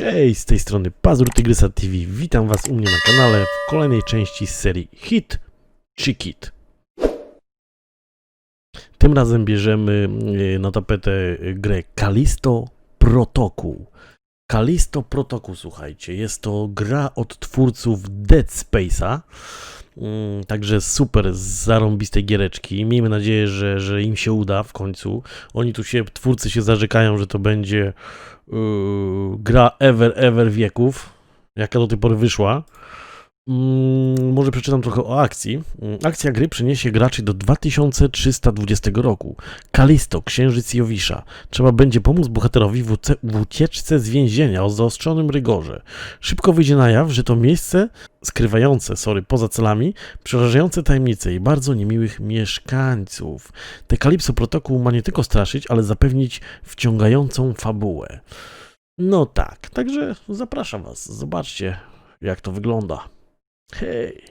Cześć, z tej strony Pazur Tygrysa TV. Witam Was u mnie na kanale w kolejnej części z serii Hit czy Kit. Tym razem bierzemy e, na tapetę grę Kalisto Protokół. Kalisto Protokół, słuchajcie, jest to gra od twórców Dead Space'a. Mm, Także super, zarąbistej giereczki. Miejmy nadzieję, że, że im się uda w końcu. Oni tu się, twórcy się zarzekają, że to będzie yy, gra ever, ever wieków, jaka do tej pory wyszła. Mm, może przeczytam trochę o akcji. Mm, Akcja gry przyniesie graczy do 2320 roku. Kalisto, księżyc Jowisza. Trzeba będzie pomóc bohaterowi w, w ucieczce z więzienia o zaostrzonym rygorze. Szybko wyjdzie na jaw, że to miejsce skrywające, sorry, poza celami, przerażające tajemnice i bardzo niemiłych mieszkańców. Te Kalipso protokół ma nie tylko straszyć, ale zapewnić wciągającą fabułę. No tak, także zapraszam Was, zobaczcie jak to wygląda. Hey.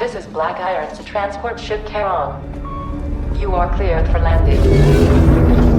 This is Black Irons transport ship Charon. You are cleared for landing.